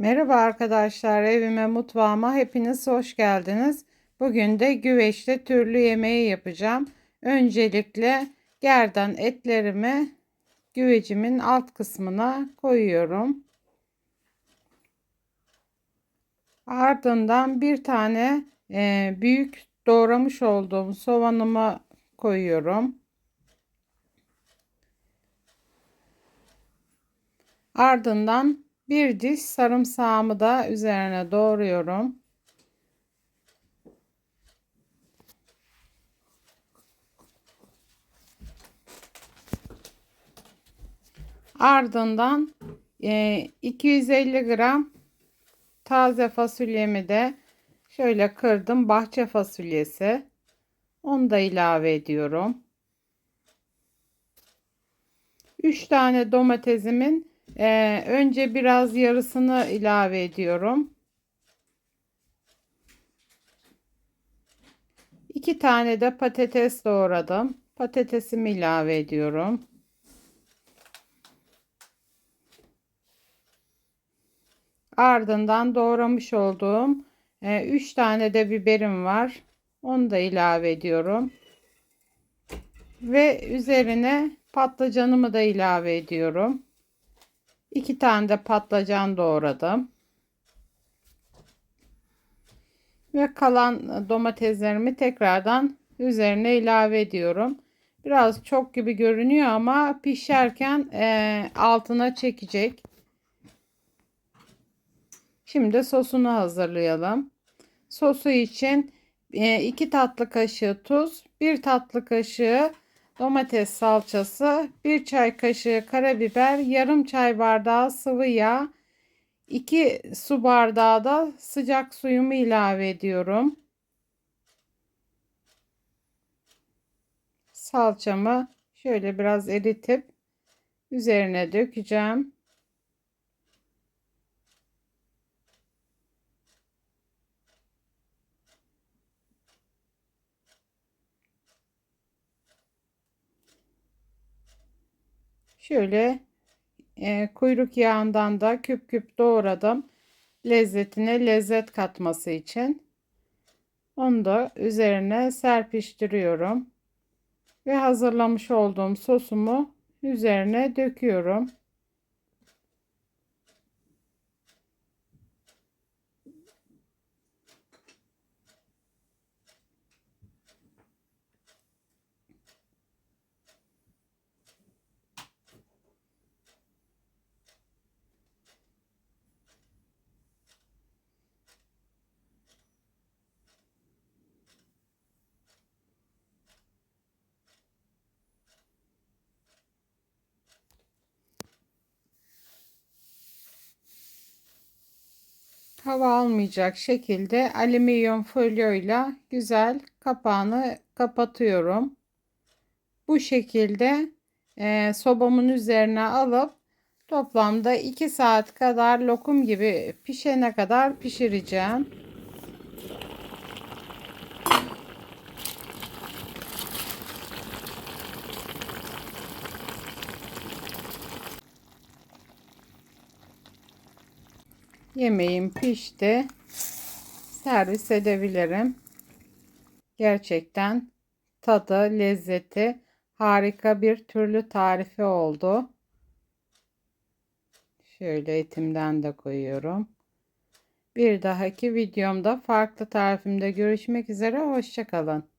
Merhaba arkadaşlar, evime mutfağıma hepiniz hoş geldiniz. Bugün de güveçte türlü yemeği yapacağım. Öncelikle gerdan etlerimi güvecimin alt kısmına koyuyorum. Ardından bir tane e, büyük doğramış olduğum soğanımı koyuyorum. Ardından bir diş sarımsağımı da üzerine doğruyorum. Ardından e, 250 gram taze fasulyemi de şöyle kırdım. Bahçe fasulyesi. Onu da ilave ediyorum. 3 tane domatesimin ee, önce biraz yarısını ilave ediyorum. İki tane de patates doğradım. Patatesimi ilave ediyorum. Ardından doğramış olduğum 3 e, tane de biberim var. Onu da ilave ediyorum. Ve üzerine patlıcanımı da ilave ediyorum. 2 tane de patlıcan doğradım. Ve kalan domateslerimi tekrardan üzerine ilave ediyorum. Biraz çok gibi görünüyor ama pişerken e, altına çekecek. Şimdi sosunu hazırlayalım. Sosu için 2 e, tatlı kaşığı tuz, 1 tatlı kaşığı domates salçası, 1 çay kaşığı karabiber, yarım çay bardağı sıvı yağ, 2 su bardağı da sıcak suyumu ilave ediyorum. Salçamı şöyle biraz eritip üzerine dökeceğim. Şöyle e, kuyruk yağından da küp küp doğradım. Lezzetine lezzet katması için. Onu da üzerine serpiştiriyorum. Ve hazırlamış olduğum sosumu üzerine döküyorum. Hava almayacak şekilde alüminyum folyoyla güzel kapağını kapatıyorum. Bu şekilde e, sobamın üzerine alıp toplamda 2 saat kadar lokum gibi pişene kadar pişireceğim. Yemeğim pişti. Servis edebilirim. Gerçekten tadı, lezzeti harika bir türlü tarifi oldu. Şöyle etimden de koyuyorum. Bir dahaki videomda farklı tarifimde görüşmek üzere. Hoşçakalın.